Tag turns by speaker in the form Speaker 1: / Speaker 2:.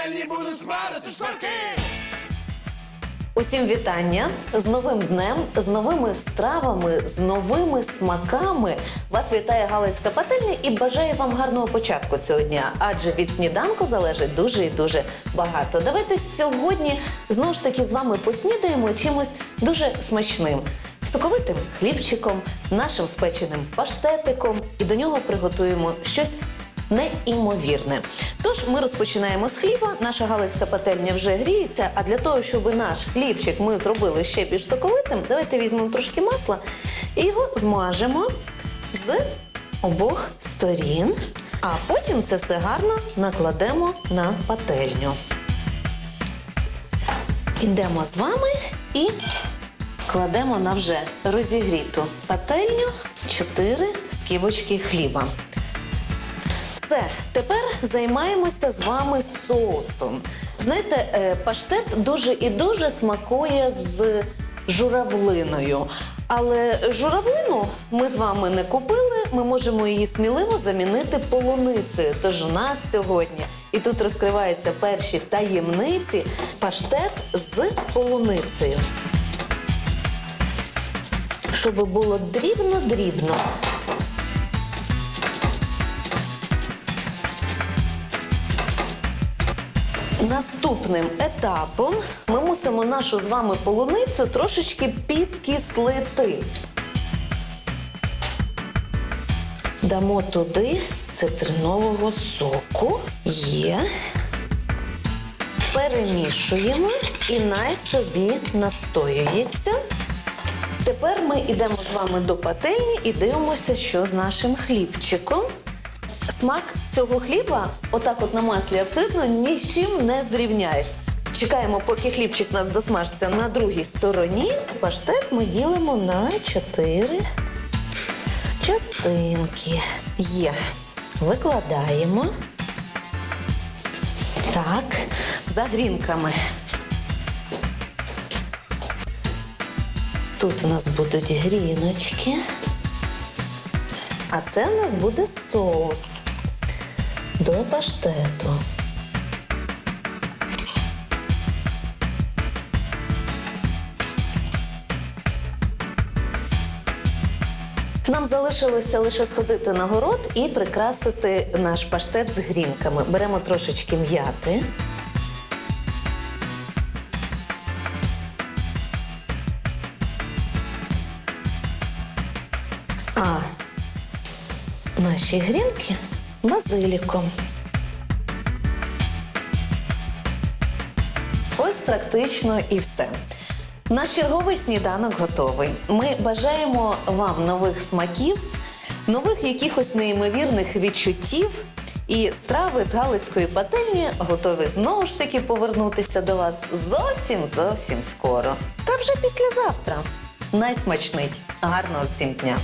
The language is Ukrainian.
Speaker 1: пательні буду смарити шкварки.
Speaker 2: Усім вітання з новим днем, з новими стравами, з новими смаками. Вас вітає Галицька пательня і бажаю вам гарного початку цього дня, адже від сніданку залежить дуже і дуже багато. Давайте сьогодні знову ж таки з вами поснідаємо чимось дуже смачним. Соковитим хлібчиком, нашим спеченим паштетиком, і до нього приготуємо щось неймовірне. Тож ми розпочинаємо з хліба. Наша галицька пательня вже гріється. А для того, щоб наш хлібчик ми зробили ще більш соковитим, давайте візьмемо трошки масла і його змажемо з обох сторін. А потім це все гарно накладемо на пательню. Ідемо з вами і кладемо на вже розігріту пательню 4 скибочки хліба. Все, тепер займаємося з вами соусом. Знаєте, е, паштет дуже і дуже смакує з журавлиною. Але журавлину ми з вами не купили, ми можемо її сміливо замінити полуницею. Тож у нас сьогодні і тут розкриваються перші таємниці паштет з полуницею. Щоб було дрібно-дрібно. Наступним етапом ми мусимо нашу з вами полуницю трошечки підкислити. Дамо туди цитринового соку. Є. Перемішуємо і най собі настоюється. Тепер ми йдемо з вами до пательні і дивимося, що з нашим хлібчиком. Смак цього хліба, отак от на маслі, абсолютно ні з чим не зрівняєш. Чекаємо, поки хлібчик у нас досмажиться на другій стороні. Паштет ми ділимо на чотири частинки. Є. Викладаємо. Так, за грінками. Тут у нас будуть гріночки. А це у нас буде соус до паштету. Нам залишилося лише сходити на город і прикрасити наш паштет з грінками. Беремо трошечки м'яти. А наші грінки базиліком. Ось практично і все. Наш черговий сніданок готовий. Ми бажаємо вам нових смаків, нових якихось неймовірних відчуттів. І страви з Галицької пательні готові знову ж таки повернутися до вас зовсім зовсім скоро. Та вже післязавтра. Найсмачнить. Гарного всім дня!